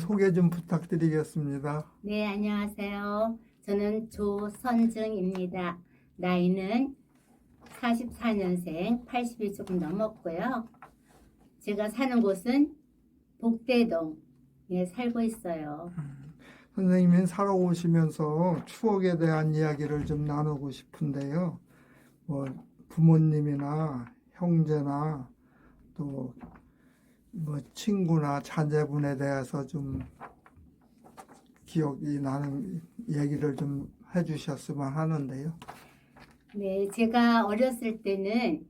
소개 좀 부탁드리겠습니다. 네, 안녕하세요. 저는 조선정입니다. 나이는 44년생, 80이 조금 넘었고요. 제가 사는 곳은 복대동에 살고 있어요. 선생님이 살아오시면서 추억에 대한 이야기를 좀 나누고 싶은데요. 뭐 부모님이나 형제나 또 뭐 친구나 자제분에 대해서 좀 기억이 나는 얘기를 좀 해주셨으면 하는데요. 네, 제가 어렸을 때는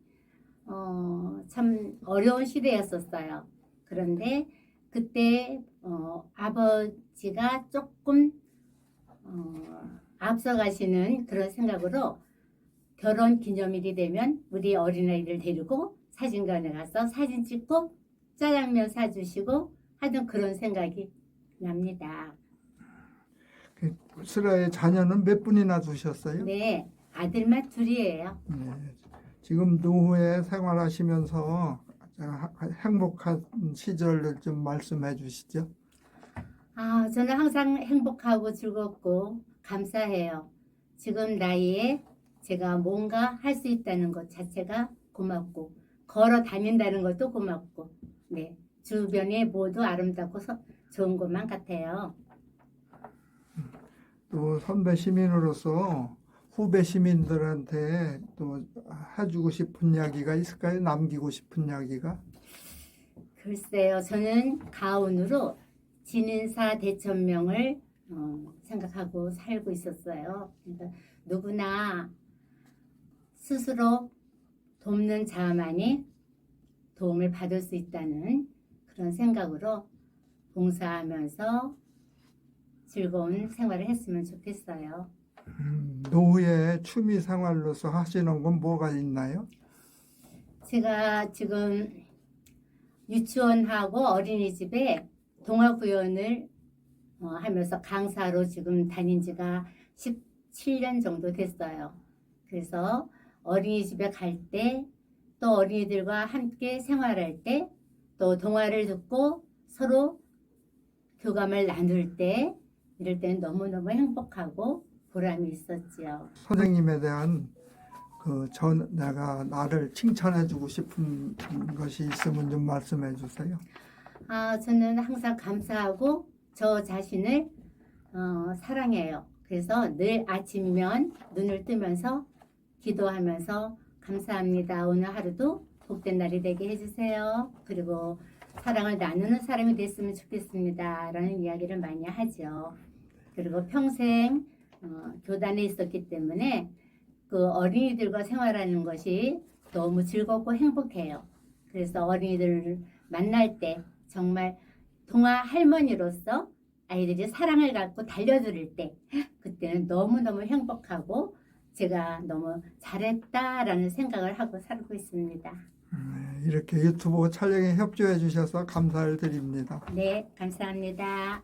어, 참 어려운 시대였었어요. 그런데 그때 어, 아버지가 조금 어, 앞서가시는 그런 생각으로 결혼 기념일이 되면 우리 어린아이를 데리고 사진관에 가서 사진 찍고 짜장면 사주시고 하던 그런 생각이 납니다. 슬라의 자녀는 몇 분이나 두셨어요? 네, 아들만 둘이에요. 네. 지금 노후에 생활하시면서 하- 행복한 시절을 좀 말씀해 주시죠. 아, 저는 항상 행복하고 즐겁고 감사해요. 지금 나이에 제가 뭔가 할 수 있다는 것 자체가 고맙고, 걸어 다닌다는 것도 고맙고, 네. 주변에 모두 아름답고 서- 좋은 것만 같아요. 또 선배 시민으로서 후배 시민들한테 또 해주고 싶은 이야기가 있을까요? 남기고 싶은 이야기가? 글쎄요, 저는 가온으로 진인사 대천명을 어, 생각하고 살고 있었어요. 그러니까 누구나 스스로 돕는 자만이 도움을 받을 수 있다는 그런 생각으로 봉사하면서 즐거운 생활을 했으면 좋겠어요. 음, 노후에 취미 생활로서 하시는 건 뭐가 있나요? 제가 지금 유치원하고 어린이집에 동화 구연을 어, 하면서 강사로 지금 다닌 지가 17년 정도 됐어요. 그래서 어린이집에 갈 때, 또 어린이들과 함께 생활할 때, 또 동화를 듣고 서로 교감을 나눌 때, 이럴 때는 너무너무 행복하고 보람이 있었지요. 선생님에 대한 그전 내가 나를 칭찬해주고 싶은 것이 있으면 좀 말씀해 주세요. 아, 저는 항상 감사하고 저 자신을 어, 사랑해요. 그래서 늘 아침이면 눈을 뜨면서 기도하면서 감사합니다. 오늘 하루도 복된 날이 되게 해주세요. 그리고 사랑을 나누는 사람이 됐으면 좋겠습니다. 라는 이야기를 많이 하죠. 그리고 평생 어, 교단에 있었기 때문에 그 어린이들과 생활하는 것이 너무 즐겁고 행복해요. 그래서 어린이들을 만날 때 정말 동화 할머니로서 아이들이 사랑을 갖고 달려들을 때 그때는 너무너무 행복하고 제가 너무 잘했다라는 생각을 하고 살고 있습니다. 네, 이렇게 유튜브 촬영에 협조해 주셔서 감사를 드립니다. 네, 감사합니다.